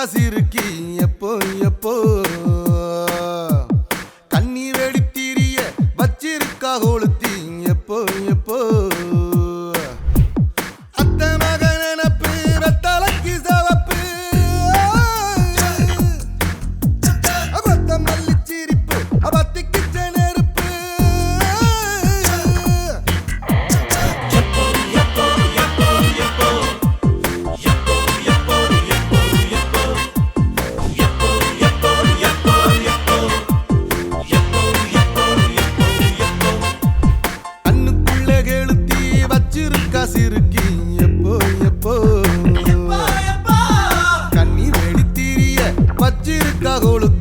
காசு இருக்கி எப்போ எப்போ? கண்ணீர் வெடித்தீரிய வச்சிருக்கா கொளுத்தி எப்போ எப்போ? I think சிறுக்கி எப்போ எப்போ? கண்ணி வெடித்தீரிய. வச்சிருக்கா கொழுக்கு